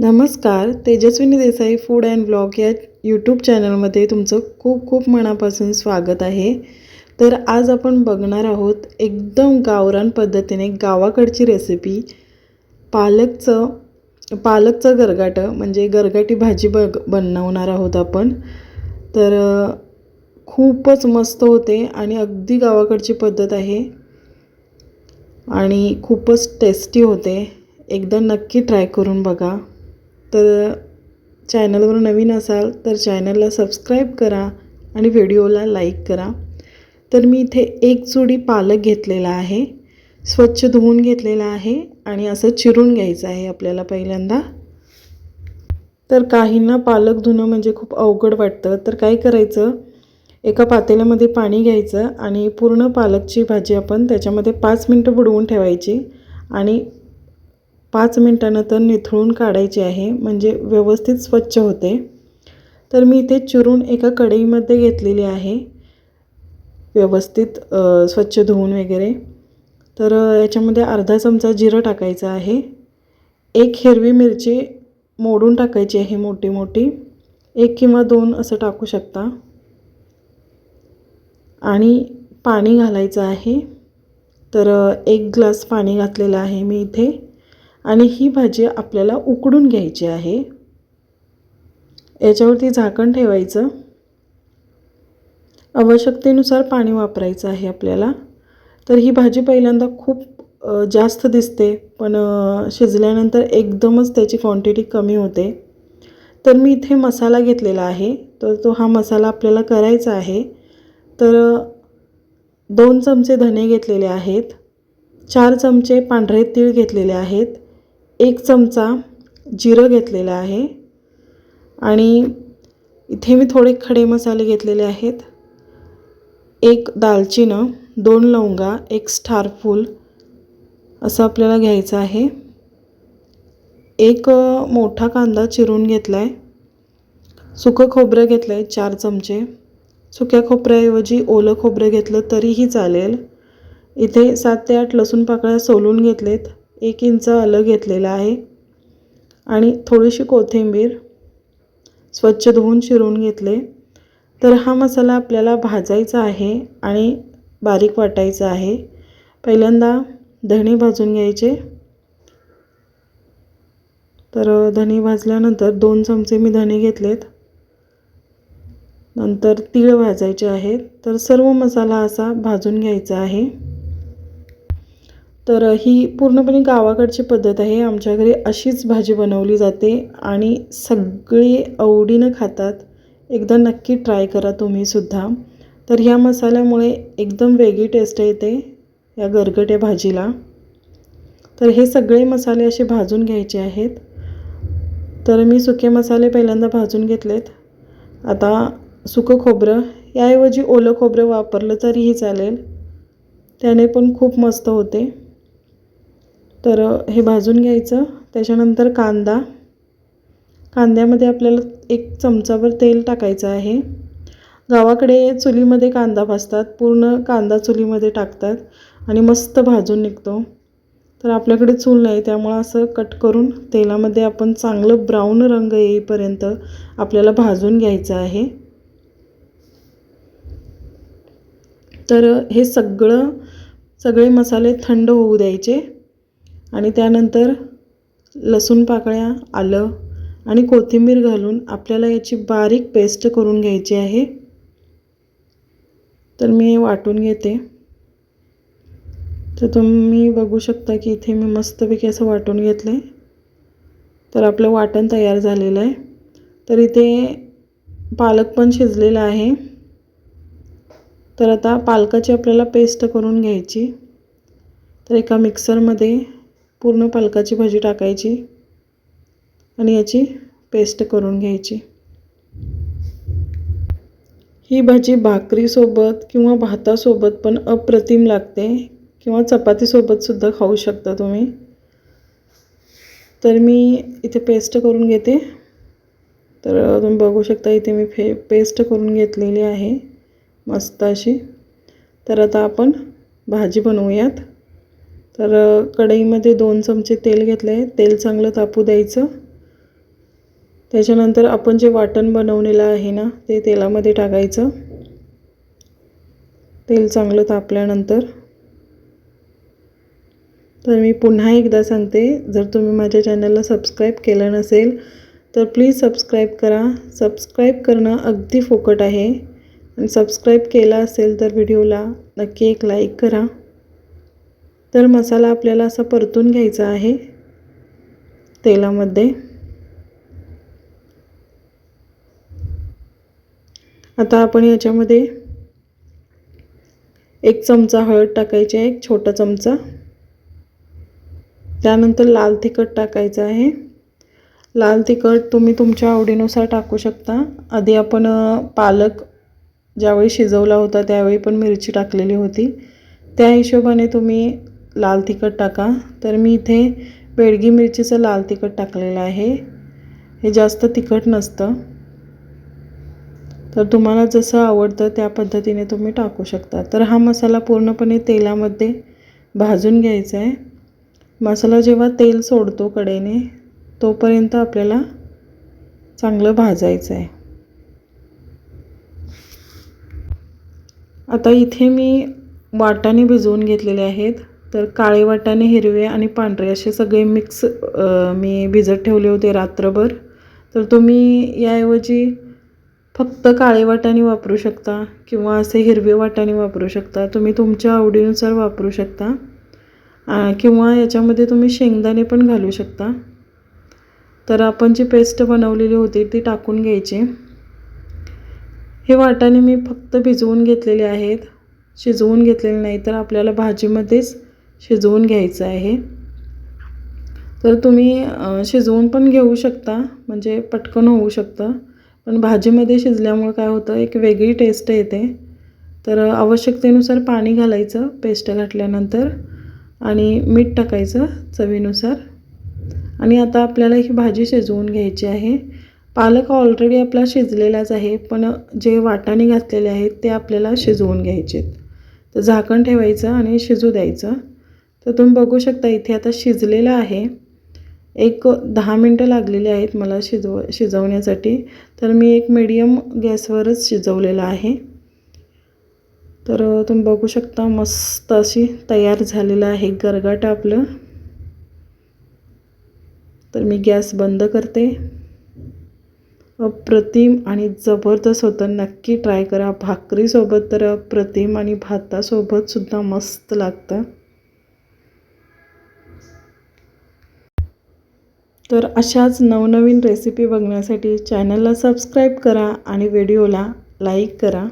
नमस्कार Tejaswini Desai food and blog या YouTube चॅनलमध्ये तुमचं खूप खूप मनापासून स्वागत आहे. तर आज आपण बघणार आहोत एकदम गावरान पद्धतीने गावाकडची रेसिपी पालकचं पालकचं गरगाटं म्हणजे गरगाटी भाजी बग बनवणार आहोत आपण. तर खूपच मस्त होते आणि अगदी गावाकडची पद्धत आहे. आणि खूपच टेस्टी होते. एकदा नक्की ट्राय करून बघा. तर चॅनलवर नवीन असाल तर चॅनलला सबस्क्राईब करा आणि व्हिडिओला लाईक करा. तर मी इथे एक जोडी पालक घेतलेला आहे. स्वच्छ धुवून घेतलेला आहे आणि असं चिरून घ्यायचं आहे आपल्याला पहिल्यांदा. तर काहींना पालक धुणं म्हणजे खूप अवघड वाटतं. तर काय करायचं? एका पातेल्यामध्ये पाणी घ्यायचं आणि पूर्ण पालकची भाजी आपण त्याच्यामध्ये पाच मिनटं बुडवून ठेवायची आणि पाच मिनटानं तर निथळून काढायची आहे म्हणजे व्यवस्थित स्वच्छ होते. तर मी इथे चिरून एका कढईमध्ये घेतलेली आहे. व्यवस्थित स्वच्छ धुवून वगैरे. तर याच्यामध्ये अर्धा चमचा जिरं टाकायचं आहे. एक हिरवी मिरची मोडून टाकायची आहे मोठी मोठी. एक किंवा दोन असं टाकू शकता. आणि पाणी घालायचं आहे. तर एक ग्लास पाणी घातलेलं आहे मी इथे. आणि ही भाजी आपल्याला उकडून घ्यायची आहे. याच्यावरती झाकण ठेवायचं. आवश्यकतेनुसार पाणी वापरायचं आहे आपल्याला. तर ही भाजी पहिल्यांदा खूप जास्त दिसते पण शिजल्यानंतर एकदमच त्याची क्वांटिटी कमी होते. तर मी इथे मसाला घेतलेला आहे. तर तो हा मसाला आपल्याला करायचा आहे. तर दोन चमचे धने घेतलेले आहेत. चार चमचे पांढरे तीळ घेतलेले आहेत. एक चमचा जिरं घेतलेलं आहे. आणि इथे मी थोडे खडे मसाले घेतलेले आहेत. एक दालचिनं दोन लवंगा एक स्टारफूल असं आपल्याला घ्यायचं आहे. एक मोठा कांदा चिरून घेतला आहे सुकं खोबरं घेतलं आहे चार चमचे. सुक्या खोबऱ्याऐवजी ओलं खोबरं घेतलं तरीही चालेल. इथे सात ते आठ लसूण पाकळ्या सोलून घेतलेत. एक इंच आलं घेतलेलं आहे. आणि थोडीशी कोथिंबीर स्वच्छ धुवून शिरून घेतले. तर हा मसाला आपल्याला भाजायचा आहे आणि बारीक वाटायचा आहे. पहिल्यांदा धणे भाजून घ्यायचे. तर धणे भाजल्यानंतर दोन चमचे मी धणे घेतलेत. नंतर तीळ भाजायचे आहेत. तर सर्व मसाला असा भाजून घ्यायचा आहे. तर ही पूर्णपणे गावाकडची पद्धत आहे. आमच्या घरी अशीच भाजी बनवली जाते आणि सगळे आवडीनं खातात. एकदा नक्की ट्राय करा तुम्हीसुद्धा तर ह्या मसाल्यामुळे एकदम वेगळी टेस्ट येते या गरगट्या भाजीला. तर हे सगळे मसाले असे भाजून घ्यायचे आहेत. तर मी सुके मसाले पहिल्यांदा भाजून घेतलेत. आता सुकं खोबरं याऐवजी ओलं खोबरं वापरलं तरीही चालेल. त्याने पण खूप मस्त होते. तर हे भाजून घ्यायचं. त्याच्यानंतर कांदा. कांद्यामध्ये आपल्याला एक चमचाभर तेल टाकायचं आहे. गावाकडे चुलीमध्ये कांदा भाजतात. पूर्ण कांदा चुलीमध्ये टाकतात आणि मस्त भाजून निघतो. तर आपल्याकडे चूल नाही त्यामुळं असं कट करून तेलामध्ये आपण चांगलं ब्राऊन रंग येईपर्यंत आपल्याला भाजून घ्यायचं आहे. तर हे सगळं सगळे मसाले थंड होऊ द्यायचे. आणि त्यानंतर लसूण पाकळ्या आलं आणि कोथिंबीर घालून आपल्याला याची बारीक पेस्ट करून घ्यायची आहे. तर मी हे वाटून घेते. तर तुम्ही बघू शकता की इथे मी मस्तपैकी असं वाटून घेतलं आहे तर आपलं वाटण तयार झालेलं आहे. तर इथे पालक पण शिजलेला आहे. तर आता पालकाची आपल्याला पेस्ट करून घ्यायची. तर एका मिक्सरमध्ये पूर्ण पालकाची भाजी टाकायची आणि याची पेस्ट करून घ्यायची. ही भाजी भाकरीसोबत किंवा भातासोबत पण अप्रतिम लागते किंवा चपातीसोबतसुद्धा खाऊ शकता तुम्ही. तर मी इथे पेस्ट करून घेते. तर तुम्ही बघू शकता इथे मी फे पेस्ट करून घेतलेली आहे मस्त अशी. तर आता आपण भाजी बनवूयात. तर कढईमध्ये दोन चमचे तेल घेतलं आहे तेल चांगलं तापू द्यायचं. त्याच्यानंतर आपण जे वाटण बनवलेलं आहे ना ते तेलामध्ये टाकायचं. तेल चांगलं तापल्यानंतर. तर मी पुन्हा एकदा सांगते जर तुम्ही माझ्या चॅनलला सबस्क्राईब केलं नसेल तर प्लीज सबस्क्राईब करा. सबस्क्राईब करणं अगदी फुकट आहे. आणि सबस्क्राईब केला असेल तर व्हिडिओला नक्की एक लाईक करा. तर मसाला आपल्याला असा परतून घ्यायचा आहे तेलामध्ये. आता आपण याच्यामध्ये एक चमचा हळद टाकायची आहे एक छोटा चमचा. त्यानंतर लाल तिखट टाकायचं आहे. लाल तिखट तुम्ही तुमच्या आवडीनुसार टाकू शकता. आधी आपण पालक ज्यावेळी शिजवला होता त्यावेळी पण मिरची टाकलेली होती. त्या हिशोबाने तुम्ही लाल तिखट टाका. तर मी इथे बेडगी मिरचीचं लाल तिखट टाकलेलं आहे. हे जास्त तिखट नसतं. तर तुम्हाला जसं आवडतं त्या पद्धतीने तुम्ही टाकू शकता. तर हा मसाला पूर्णपणे तेलामध्ये भाजून घ्यायचा आहे. मसाला जेव्हा तेल सोडतो कडेने तोपर्यंत आपल्याला चांगलं भाजायचं आहे. आता इथे मी वाटाणे भिजवून घेतलेले आहेत. तर काळे वाटाणे हिरवे आणि पांढरे असे सगळे मिक्स मी भिजत ठेवले होते रात्रभर. तर तुम्ही याऐवजी फक्त काळे वाटाणे वापरू शकता किंवा असे हिरवे वाटाणे वापरू शकता. तुम्ही तुमच्या आवडीनुसार वापरू शकता. किंवा याच्यामध्ये तुम्ही शेंगदाणे पण घालू शकता. तर आपण जी पेस्ट बनवलेली होती ती टाकून घ्यायची. हे वाटाणे मी फक्त भिजवून घेतलेले आहेत. शिजवून घेतलेले नाही तर आपल्याला भाजीमध्येच शिजवून घ्यायचं आहे. तर तुम्ही शिजवून पण घेऊ शकता म्हणजे पटकन होऊ शकतं. पण भाजीमध्ये शिजल्यामुळं काय होतं एक वेगळी टेस्ट येते. तर आवश्यकतेनुसार पाणी घालायचं पेस्ट घातल्यानंतर. आणि मीठ टाकायचं चवीनुसार. आणि आता आपल्याला ही भाजी शिजवून घ्यायची आहे. पालक ऑलरेडी आपला शिजलेलाच आहे पण जे वाटाणे घातलेले आहेत ते आपल्याला शिजवून घ्यायचे आहेत तर झाकण ठेवायचं आणि शिजू द्यायचं. तर तुम्ही बघू शकता इथे आता शिजलेलं आहे. एक दहा मिनटं लागलेली आहेत मला शिजव शिजवण्यासाठी. तर मी एक मीडियम गॅसवरच शिजवलेलं आहे. तर तुम्ही बघू शकता मस्त अशी तयार झालेलं आहे गरगाट आपलं. तर मी गॅस बंद करते. अप्रतिम आणि जबरदस्त होतं. नक्की ट्राय करा. भाकरीसोबत तर अप्रतिम आणि भातासोबतसुद्धा मस्त लागतं. तर अशाच नवनवीन रेसिपी बघण्यासाठी चॅनलला सबस्क्राईब करा आणि व्हिडिओला लाईक करा.